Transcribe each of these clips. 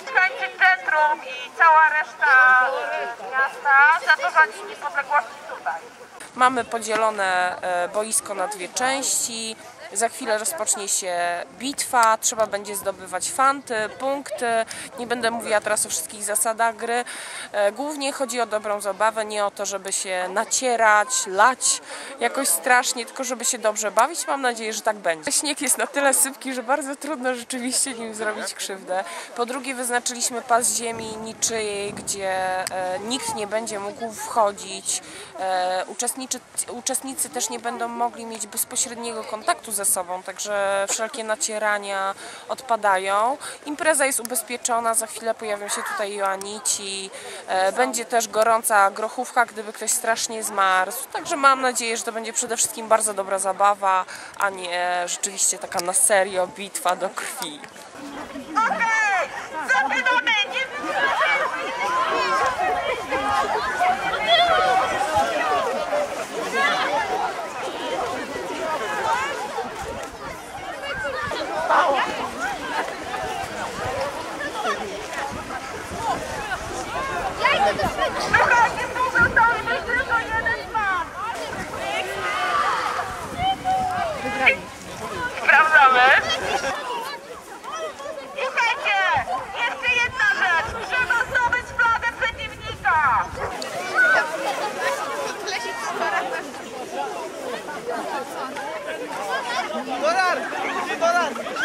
Mieszkańcy centrum i cała reszta miasta za to za Dzień Niepodległości tutaj. Mamy podzielone e, boisko na dwie części. Za chwilę rozpocznie się bitwa, trzeba będzie zdobywać fanty, punkty. Nie będę mówiła teraz o wszystkich zasadach gry. E, Głównie chodzi o dobrą zabawę, nie o to, żeby się nacierać, lać jakoś strasznie, tylko żeby się dobrze bawić. Mam nadzieję, że tak będzie. Śnieg jest na tyle sypki, że bardzo trudno rzeczywiście nim zrobić krzywdę. Po drugie wyznaczyliśmy pas ziemi niczyjej, gdzie e, nikt nie będzie mógł wchodzić. E, uczestnicy też nie będą mogli mieć bezpośredniego kontaktu ze sobą, także wszelkie nacierania odpadają. Impreza jest ubezpieczona, za chwilę pojawią się tutaj Joanici. E, będzie też gorąca grochówka, gdyby ktoś strasznie zmarzł. Także mam nadzieję, że to będzie przede wszystkim bardzo dobra zabawa, a nie rzeczywiście taka na serio bitwa do krwi.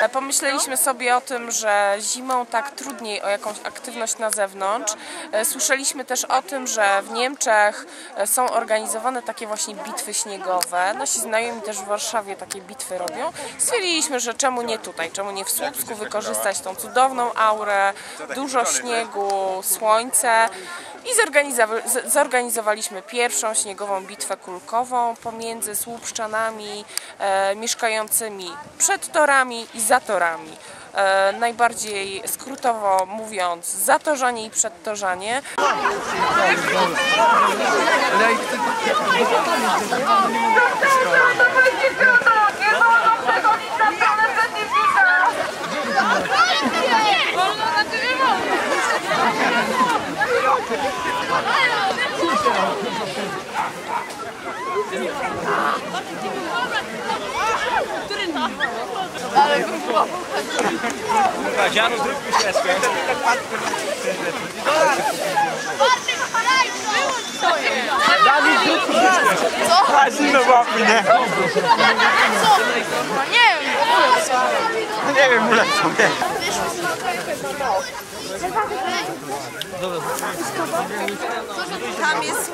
Pomyśleliśmy sobie o tym, że zimą tak trudniej o jakąś aktywność na zewnątrz. E, Słyszeliśmy też o tym, że w Niemczech e, są organizowane takie właśnie bitwy śniegowe. Nasi znajomi też w Warszawie takie bitwy robią. Stwierdziliśmy, że czemu nie tutaj, czemu nie w Słupsku wykorzystać tą cudowną aurę, dużo śniegu, słońce i zorganizowaliśmy pierwszą śniegową bitwę kulkową pomiędzy słupszczanami e, mieszkającymi przed torami i za torami. E, najbardziej skrótowo mówiąc, zatorzanie i przedtorzanie. Nie Dzianu, zróbmy świeczkę. Dawid, zróbmy świeczkę. Co? A zimno łapy, nie? No nie wiem. No nie wiem, ulecą, nie? Tam jest